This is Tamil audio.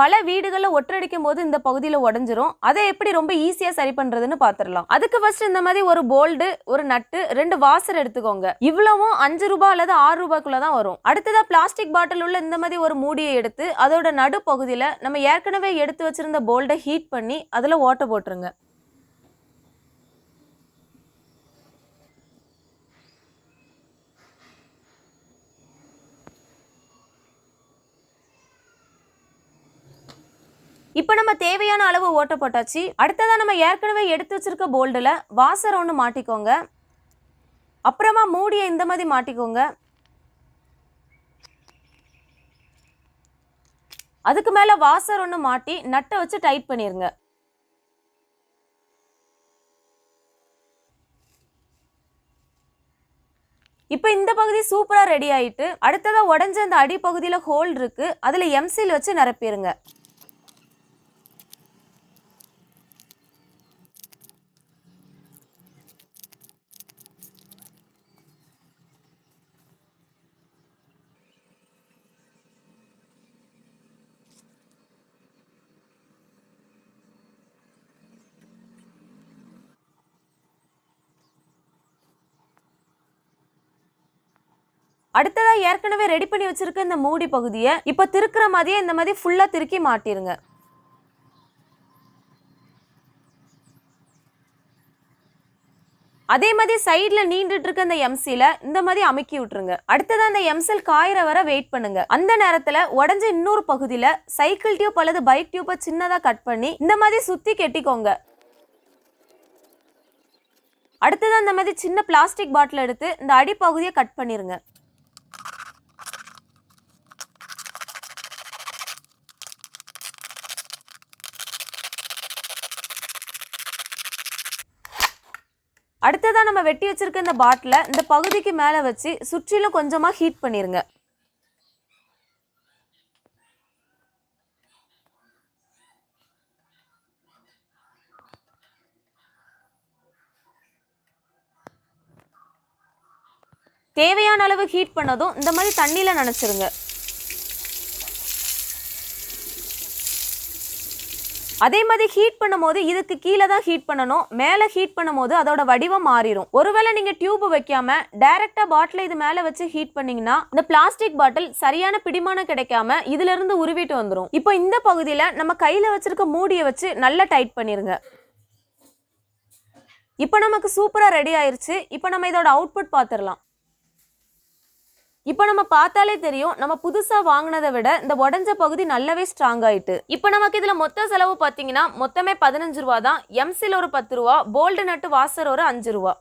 பல வீடுகளில் ஒற்றடிக்கும் போது இந்த பகுதியில் உடஞ்சிரும். அதை எப்படி ரொம்ப ஈஸியா சரி பண்றதுன்னு பாத்துரலாம். அதுக்கு ஃபர்ஸ்ட் இந்த மாதிரி ஒரு போல்டு ஒரு நட்டு ரெண்டு வாசர் எடுத்துக்கோங்க. இவ்வளவும் அஞ்சு ரூபாய் அல்லது ஆறு ரூபாய்க்குள்ள தான் வரும். அடுத்ததா பிளாஸ்டிக் பாட்டில் உள்ள இந்த மாதிரி ஒரு மூடியை எடுத்து அதோட நடு பகுதியில நம்ம ஏற்கனவே எடுத்து வச்சிருந்த போல்டை ஹீட் பண்ணி அதுல ஓட்ட போட்டுருங்க. இப்போ நம்ம தேவையான அளவு ஓட்ட போட்டாச்சு. அடுத்ததாக நம்ம ஏற்கனவே எடுத்து வச்சிருக்க போல்டில் வாசர் ஒன்று மாட்டிக்கோங்க. அப்புறமா மூடியை இந்த மாதிரி மாட்டிக்கோங்க. அதுக்கு மேலே வாசர் ஒன்று மாட்டி நட்டை வச்சு டைட் பண்ணிடுங்க இப்போ இந்த பகுதி சூப்பராக ரெடி ஆகிட்டு அடுத்ததாக உடஞ்ச அந்த அடி ஹோல் இருக்குது அதில் எம்சில் வச்சு நிரப்பிடுங்க அடுத்ததா ஏற்கனவே ரெடி பண்ணி வச்சிருக்க இந்த மூடி பகுதியை இப்போ திருக்கிற மாதிரியே இந்த மாதிரி ஃபுல்லா திருக்கி மாட்டிருங்க. அதே மாதிரி சைடில் நீண்டுட்டு இருக்க இந்த எம்சியில் இந்த மாதிரி அமுக்கி விட்டுருங்க. அடுத்தது அந்த எம்சல் காயிற வர வெயிட் பண்ணுங்க. அந்த நேரத்தில் உடஞ்ச இன்னொரு பகுதியில் சைக்கிள் டியூப் அல்லது பைக் டியூப்பை சின்னதாக கட் பண்ணி இந்த மாதிரி சுற்றி கெட்டிக்கோங்க. அடுத்தது அந்த மாதிரி சின்ன பிளாஸ்டிக் பாட்டில் எடுத்து இந்த அடிப்பகுதியை கட் பண்ணிருங்க. அடுத்ததாக நம்ம வெட்டி வச்சிருக்க இந்த பாட்டிலை இந்த பகுதிக்கு மேலே வச்சு சுற்றிலும் கொஞ்சமாக ஹீட் பண்ணிடுங்க தேவையான அளவு ஹீட் பண்ணதும் இந்த மாதிரி தண்ணியில் நினச்சிருங்க. அதே மாதிரி ஹீட் பண்ணும்போது இதுக்கு கீழே தான் ஹீட் பண்ணணும். மேலே ஹீட் பண்ணும்போது அதோட வடிவம் மாறிடும் ஒருவேளை நீங்கள் டியூப் வைக்காம டைரக்டா பாட்டில் இது மேலே வச்சு ஹீட் பண்ணீங்கன்னா இந்த பிளாஸ்டிக் பாட்டில் சரியான பிடிமானம் கிடைக்காம இதுல இருந்து உருவிட்டு வந்துடும் இப்போ இந்த பகுதியில் நம்ம கையில் வச்சிருக்க மூடியை வச்சு நல்லா டைட் பண்ணிருங்க. இப்போ நமக்கு சூப்பராக ரெடி ஆயிருச்சு. இப்போ நம்ம இதோட அவுட்புட் பார்த்துடலாம். இப்போ நம்ம பார்த்தாலே தெரியும் நம்ம புதுசாக வாங்கினதை விட இந்த உடஞ்ச பகுதி நல்லாவே ஸ்ட்ராங் ஆயிட்டு. இப்போ நமக்கு இதில் மொத்த செலவு பார்த்தீங்கன்னா மொத்தமே பதினஞ்சு ரூபா தான் எம்சில் ஒரு பத்து ரூபா போல்டு நட்டு வாசர் ஒரு அஞ்சு ரூபா.